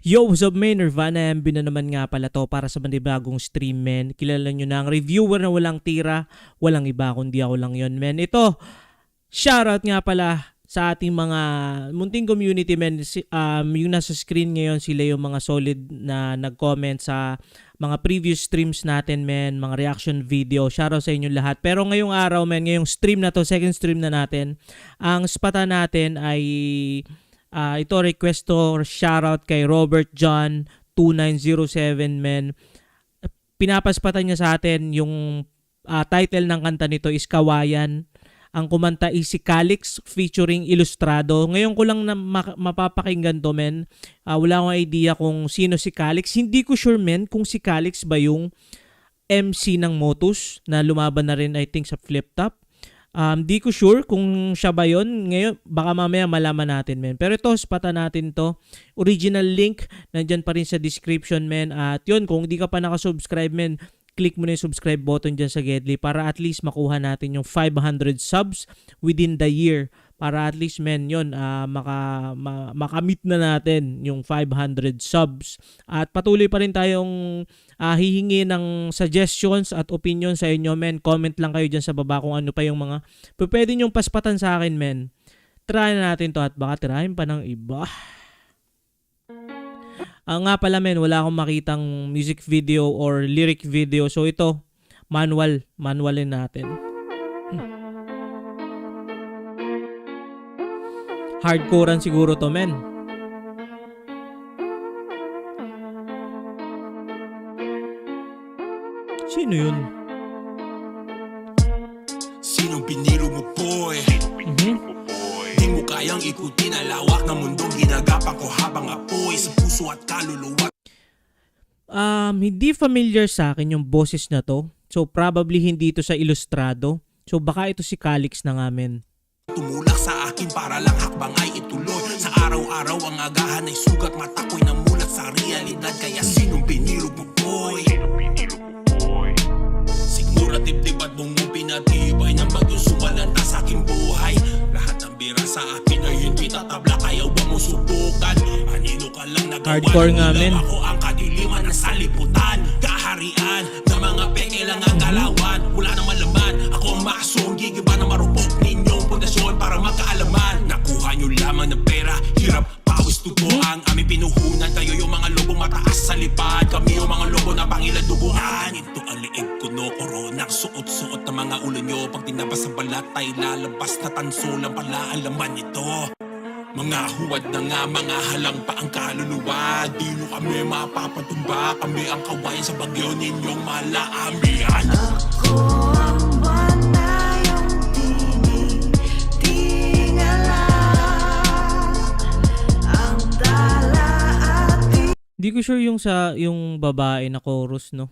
Yo, what's up men? Nirvana MB na naman nga pala to para sa manibagong stream men. Kilala nyo na ang reviewer na walang tira, walang iba kundi ako lang yon men. Ito, shoutout nga pala sa ating mga munting community men. Um, yung nasa screen ngayon sila yung mga solid na nag-comment sa mga previous streams natin men, mga reaction video. Shoutout sa inyo lahat. Pero ngayong araw men, ngayong stream na to, second stream na natin, ang spata natin ay Ah, ito request to shoutout kay Robert John 2907 men. Pinapaspatan niya sa atin yung ah, title ng kanta nito is Kawayan. Ang kumanta is si Calix featuring Ilustrado. Ngayon ko lang na ma- mapapakinggan to men. Ah, wala akong idea kung sino si Calix. Hindi ko sure men kung si Calix ba yung MC ng Motus na lumaban na rin I think sa Flip Top. Um, di ko sure kung siya ba yun. Ngayon, baka mamaya malaman natin, men. Pero ito, spata natin to. Original link, nandyan pa rin sa description, men. At yun, kung di ka pa nakasubscribe, men, click mo na yung subscribe button dyan sa Gedli para at least makuha natin yung 500 subs within the year. Para at least, men, yun, ah, maka, ma- makamit na natin yung 500 subs. At patuloy pa rin tayong ah, hihingi ng suggestions at opinion sa inyo, men. Comment lang kayo dyan sa baba kung ano pa yung mga pwede nyong paspatan sa akin, men. Try na natin to at baka tirahin pa ng iba. Ah, nga pala, men, wala akong makitang music video or lyric video. So ito, manual. Manualin natin. Hardcorean siguro to, men. Sino yun? Sinong piniro mo boy? Mhm. Kayang ikutin ang lawak ng mundong ginagapan ko habang apoy Sa puso at kaluluwa Um, hindi familiar sa akin yung boses na to. So, probably hindi ito sa ilustrado. So, baka ito si Calix na nga, men. Tumulak sa akin para lang hakbang ay ituloy Sa araw-araw ang agahan ay sugat mata ko'y namulat sa realidad Kaya sinong Hardcore nga, men. Ako ang kadiliman ng saliputan Kaharian na mga peke lang ang galawan. Wala naman laman. Ako ang masong gigiba na marupok ninyong pundasyon Para magkaalaman. Nakuha nyo lamang ng pera Hirap pawis tubo ang aming pinuhunan. Kayo yung mga lobong mataas sa lipad. Kami yung mga lobo na pangilan duguan Ito ang liig ko no Koronang suot-suot ng mga ulo nyo. Pag tinabas sa balat ay lalabas na tanso lang pala ang laman nito mga huwad na nga, mga halang pa ang kaluluwa Di nyo kami mapapatumba Kami ang kawayan sa bagyo ninyong malaamihan Ako ang banayang tinitingala Ang dala at Hindi ko sure yung sa yung babae na chorus, no?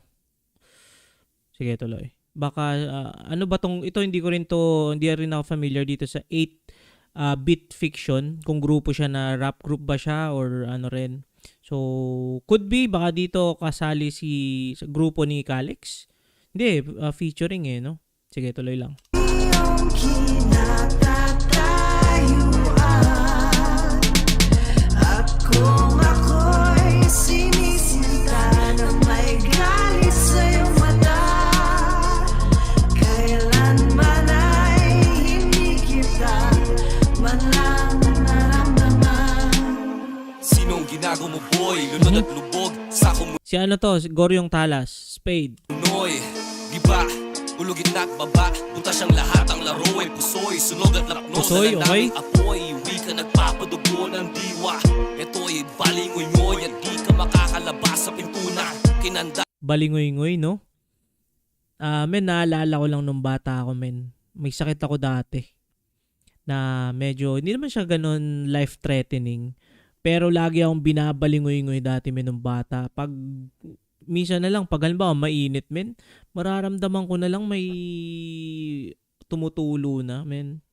Sige, tuloy. Baka, ah, ano ba tong, ito hindi ko rin to, hindi rin ako familiar dito sa 8 ah, bit fiction, kung grupo siya na rap group ba siya or ano rin. So, could be, baka dito kasali si sa grupo ni Calix. Hindi, ah, featuring eh, no? Sige, tuloy lang. iyong Si ano to, si Goryong Talas, Spade. kumunoy Di ba? Ulugit na baba Punta siyang lahat ang laro ay pusoy Sunog at lapno Pusoy, sa okay. apoy Uwi ka nagpapadugo ng diwa Ito'y balingoy-ngoy At di ka makakalabas sa pintuna Kinanda balingoy-ngoy, no? Ah, men, naalala ko lang nung bata ako, men. May sakit ako dati. Na medyo, hindi naman siya ganun life-threatening. Pero lagi akong binabalingoy-ngoy dati, men, nung bata. Pag, minsan na lang, pag halimbawa mainit, men, mararamdaman ko na lang may tumutulo na, men.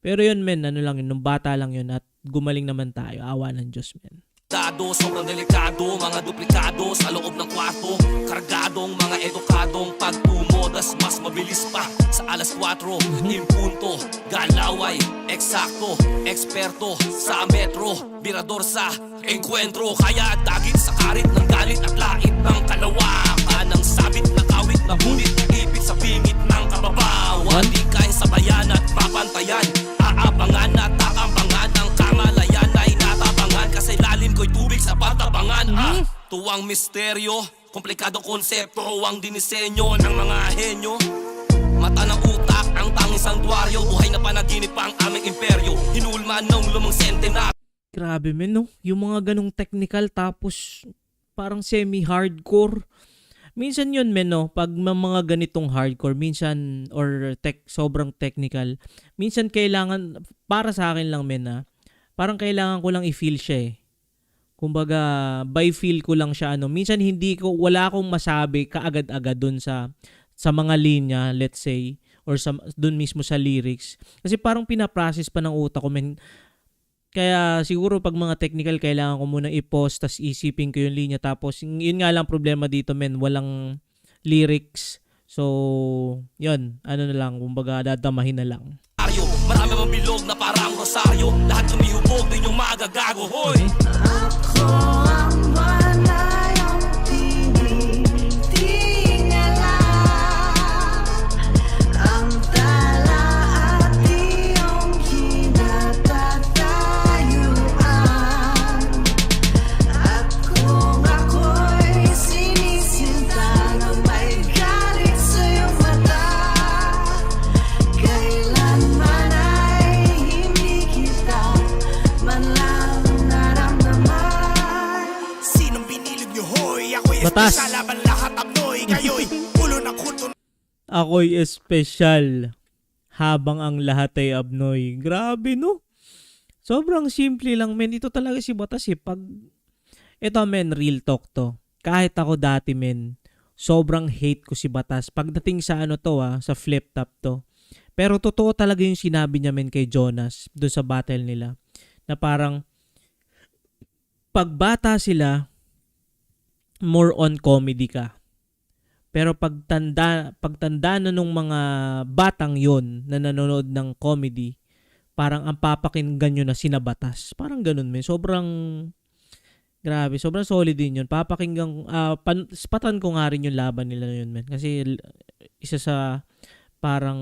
Pero yun, men, ano lang yun, nung bata lang yun at gumaling naman tayo. Awa ng Diyos, men. Dado, sobrang delikado Mga duplikado sa loob ng kwarto. Kargadong mga edukadong pagtumodas Mas mabilis pa. Sa alas 4 Impunto Galaway, eksakto, eksperto Sa metro, birador sa engkwentro. Kaya dagit sa karit ng galit at lait ng kalawakan. Ng sabit na kawit na bulit Ipit sa bingit ng kababawan. Di kaya sabayan at mapantayan ah, Tuwang misteryo Komplikadong konsepto ang dinisenyo ng mga henyo. Mata ng utak ang tanging santuaryo Buhay na panaginip pa ang aming imperyo. Hinulman ng lumang sentenaryo Grabe men no, yung mga ganong technical tapos parang semi-hardcore. Minsan yun men no, pag may mga ganitong hardcore, minsan or tech, sobrang technical, minsan kailangan, para sa akin lang men na, parang kailangan ko lang i-feel siya eh. Kumbaga, by feel ko lang siya ano. Minsan hindi ko, wala akong masabi kaagad-agad dun sa, sa mga linya, let's say, or sa, dun mismo sa lyrics. Kasi parang pinaprocess pa ng utak ko men, kaya siguro pag mga technical, kailangan ko muna i-pause, tas isipin ko yung linya. Tapos, yun nga lang problema dito, men. Walang lyrics. So, yun. Ano na lang, kumbaga, dadamahin na lang. Marami mang bilog na parang rosaryo Lahat lumihubog din yung magagago Hoy! Kulto Ako'y espesyal habang ang lahat ay abnoy. Grabe, no? Sobrang simple lang, men. Ito talaga si Batas, eh. Pag... Ito, men, real talk to. Kahit ako dati, men, sobrang hate ko si Batas. Pagdating sa ano to, ah, sa flip top to. Pero totoo talaga yung sinabi niya, men, kay Jonas, doon sa battle nila. Na parang, pagbata sila, more on comedy ka. Pero pagtanda, pagtanda na nung mga batang yon na nanonood ng comedy, parang ang papakinggan nyo na sinabatas. Parang ganun, men. Sobrang, grabe, sobrang solid din yun. Papakinggan, ah, pan, spatan ko nga rin yung laban nila yun, men. Kasi isa sa parang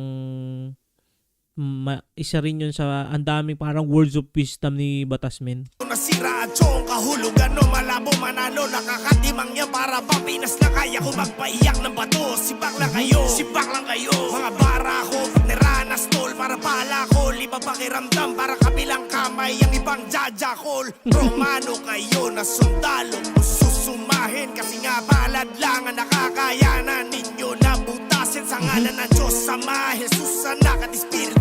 ma, isa rin yun sa ang daming parang words of wisdom ni Batas, men. Nasira at chong kahulugan no malabo manalo Nakakatimang niya para ba Pinas na kaya ko magpaiyak ng bato? Sibak lang kayo, sibak lang kayo. Mga bara ko, niranas tol Para pala ko, liba pakiramdam Para kabilang kamay, ang ibang jajakol Romano kayo na sundalo Susumahin. Kasi nga balad lang Ang nakakayanan ninyo. Na butasin Sa ngalan ng Diyos Sama, Jesus anak at Espiritu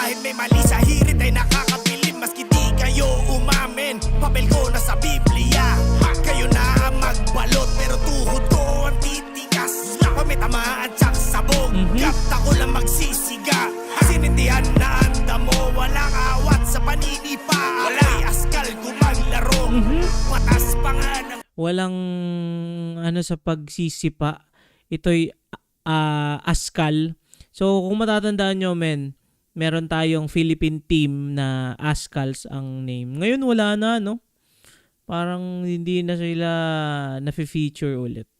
Kahit may mali sa hirit ay nakakapilin Maski di kayo umamin Papel ko na sa Biblia. Ha, Kayo na magbalot Pero tuhod ko ang titigas. Lapa may tama at tsak sabog. Kapta ko lang magsisiga. Sinindihan na ang damo Walang awat sa paninipa. Wala. Askal ko maglaro Matas pa nga ng walang ano sa pagsisipa. Ito'y ah, askal. So kung matatandaan nyo men, meron tayong Philippine team na Ascals ang name. Ngayon wala na no. Parang hindi na sila na-feature ulit.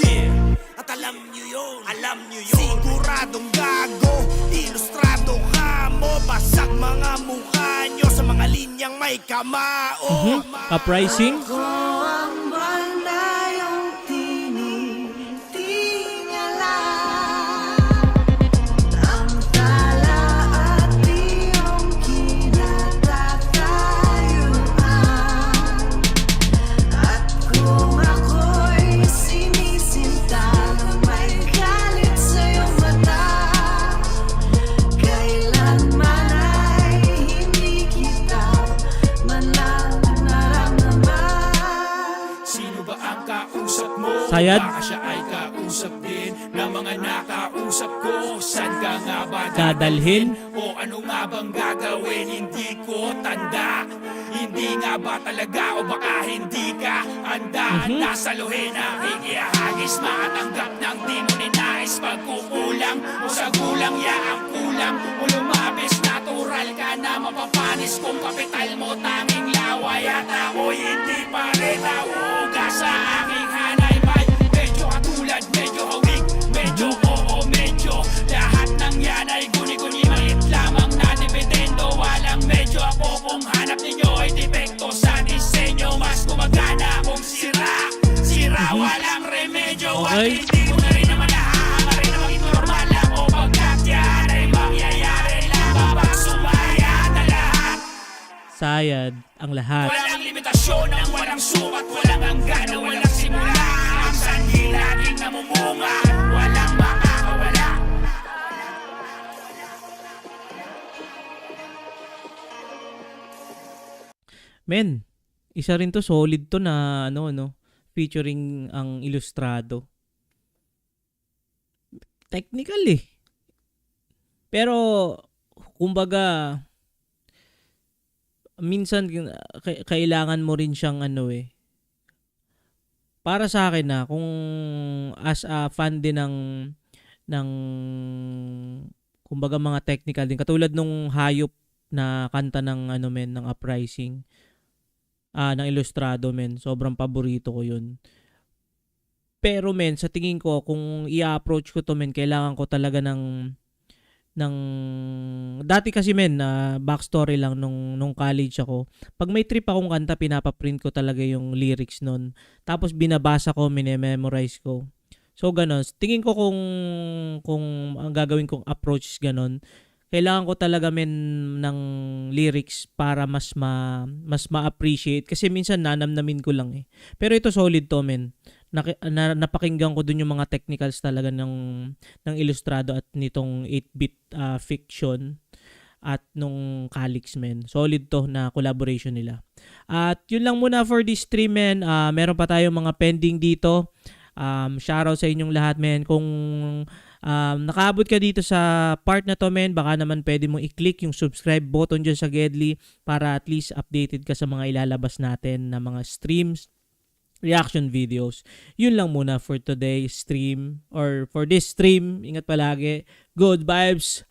Yeah, at alam nyo yun, alam nyo yun Siguradong gago, ilustrado ka mo Basag mga mukha nyo sa mga linyang may kamao Uprising? Ako mo? Sayad? Baka siya ay kausap din ng mga nakausap ko Saan ka nga ba Dadalhin? O ano nga bang gagawin? Hindi ko tanda Hindi nga ba talaga o baka hindi ka handa Mhm. Nasa luhin ang ikihagis Matanggap ng di mo ninais Pagkukulang o sa gulang ya ang kulang lang o lumabis Natural ka na mapapanis Kung kapital mo tanging laway At ako'y hindi pa rin nahuga sa aking lahat. Walang limitasyon ang walang sukat Walang hanggan na walang simula Ang sanhi laging namumunga Walang makakawala Men, isa rin to solid to na ano no, featuring ang ilustrado. Technical eh. Pero kumbaga minsan kailangan mo rin siyang ano eh. Para sa akin na kung as a fan din ng ng kumbaga mga technical din. Katulad nung hayop na kanta ng ano men ng uprising. Ah ng Ilustrado men. Sobrang paborito ko yun. Pero men sa tingin ko kung i-approach ko to men kailangan ko talaga ng ng dati kasi men na backstory lang nung nung college ako. Pag may trip akong kanta pinapaprint ko talaga yung lyrics nun. Tapos binabasa ko minememorize ko. So ganon tingin ko kung kung ang gagawin kong approach ganon kailangan ko talaga men ng lyrics para mas ma mas ma-appreciate. Kasi minsan nanamnamin ko lang eh. Pero ito solid to men. Naki, na, napakinggan ko dun yung mga technicals talaga ng ng Ilustrado at nitong 8-bit ah, fiction at nung Calix men. Solid to na collaboration nila. At yun lang muna for this stream men. Ah, meron pa tayong mga pending dito. Um, shoutout sa inyong lahat men. Kung um, nakaabot ka dito sa part na to men, baka naman pwede mo i-click yung subscribe button dyan sa Gedly para at least updated ka sa mga ilalabas natin na mga streams, reaction videos. Yun lang muna for today's stream or for this stream. Ingat palagi. Good vibes.